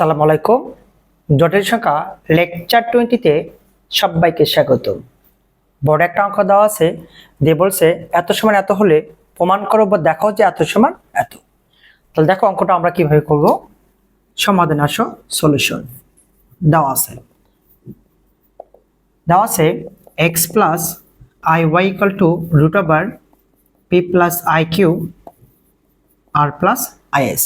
সালাম আলাইকুম। জটিল সংখ্যা লেকচার টোয়েন্টিতে সবাইকে স্বাগত। বড় একটা অঙ্ক দেওয়া আছে, দিয়ে বলছে, এত সমান এত হলে প্রমাণ করো বা দেখো যে এত সমান এত। তাহলে দেখো অঙ্কটা আমরা কীভাবে করব। সমাধান আসো সলিউশন দেওয়া আছে। দেওয়া আছে x plus i y equal to root over p plus i q r plus i s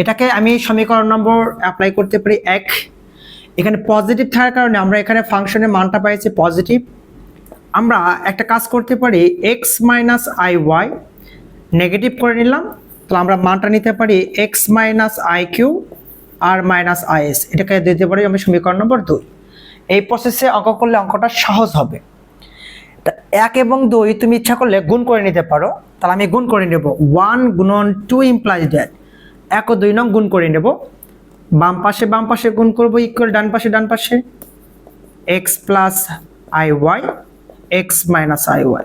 এটাকে আমি সমীকরণ নম্বর অ্যাপ্লাই করতে পারি এক। এখানে পজিটিভ থাকার কারণে আমরা এখানে ফাংশনের মানটা পাইছি পজিটিভ আমরা একটা কাজ করতে পারি x minus i y negative করে নিলাম। তাহলে আমরা মানটা নিতে পারি x minus i q r minus i s এটাকে দিতে পারি আমি সমীকরণ নম্বর দুই। এই প্রসেসে অঙ্ক করলে অঙ্কটা সহজ হবে। তা এক এবং দুই তুমি ইচ্ছা করলে গুণ করে নিতে পারো। তাহলে আমি গুণ করে নেব। ওয়ান গুণন টু ইমপ্লাইজ দ্যাট এক ও দুই নং গুণ করে নেব। বাম পাশে বাম পাশে গুণ করব ইকুয়াল ডান পাশে ডান পাশে। X plus i y x minus i y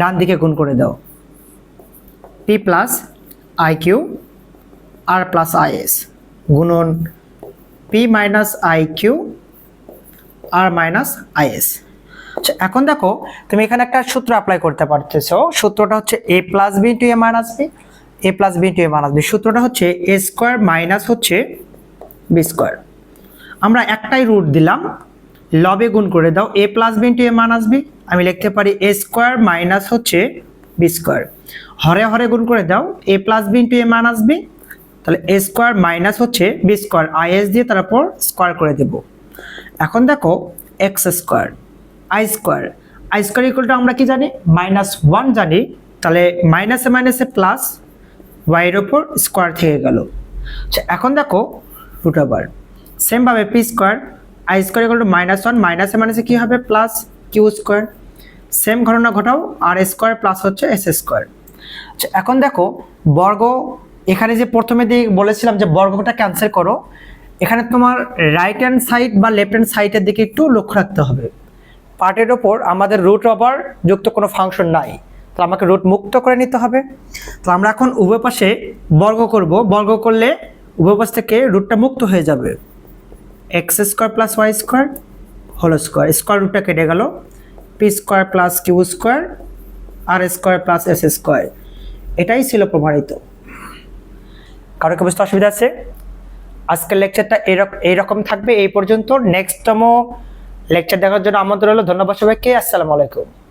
ডান দিকে গুণ করে দাও। P plus i q r plus i s গুণন p minus i q r minus i s আচ্ছা এখন দেখো, তুমি এখানে একটা সূত্র অ্যাপ্লাই করতে পারতেছো। সূত্রটা হচ্ছে a plus b to a minus b a plus b to a minus b সূত্রটা হচ্ছে এ স্কোয়ার মাইনাস হচ্ছে বি স্কোয়ার আমরা একটাই রুট দিলাম। লবে গুণ করে দাও। A plus b to a minus b আমি লিখতে পারি এ স্কোয়ার মাইনাস হচ্ছে বি স্কোয়ার হরে হরে গুণ করে দাও। A plus b to a minus b তাহলে এ স্কোয়ার মাইনাস হচ্ছে বি স্কোয়ার আই এস দিয়ে তারপর স্কোয়ার করে দেবো। এখন দেখো x square i square i square ইকুয়ালটা আমরা কি জানি? মাইনাস ওয়ান জানি। তাহলে মাইনাসে মাইনাসে প্লাস ওয়াইয়ের ওপর স্কোয়ার থেকে গেল। আচ্ছা এখন দেখো রুট ওভার সেমভাবে P square I square equal minus one মাইনাসে মাইনাসে কী হবে? প্লাস কিউ স্কোয়ার সেম ঘটনা ঘটাও আর স্কোয়ার প্লাস হচ্ছে এস স্কোয়ার আচ্ছা এখন দেখো বর্গ, এখানে যে প্রথমে দিয়ে বলেছিলাম যে বর্গটা ক্যান্সেল করো, এখানে তোমার রাইট হ্যান্ড সাইড বা লেফট হ্যান্ড সাইডের দিকে একটু লক্ষ্য রাখতে হবে। পার্টের ওপর আমাদের রুট ওভার যুক্ত কোনো ফাংশন নাই। তো আমাকে রুট মুক্ত করে নিতে হবে। তো আমরা এখন উভয় পাশে বর্গ করব। বর্গ করলে উভয় পাশ থেকে রুটটা মুক্ত হয়ে যাবে। X square plus y square whole square. Square রুটটা কেটে গেল। P square plus q square, r square plus s square. এটাই ছিল প্রমাণিত। কারও কি বুঝতে অসুবিধা আছে? আজকের লেকচারটা এরকম এইরকম থাকবে। এই পর্যন্ত। নেক্সটতম লেকচার দেখার জন্য আমাদের হলো ধন্যবাদ সবাইকে। আসসালামু আলাইকুম।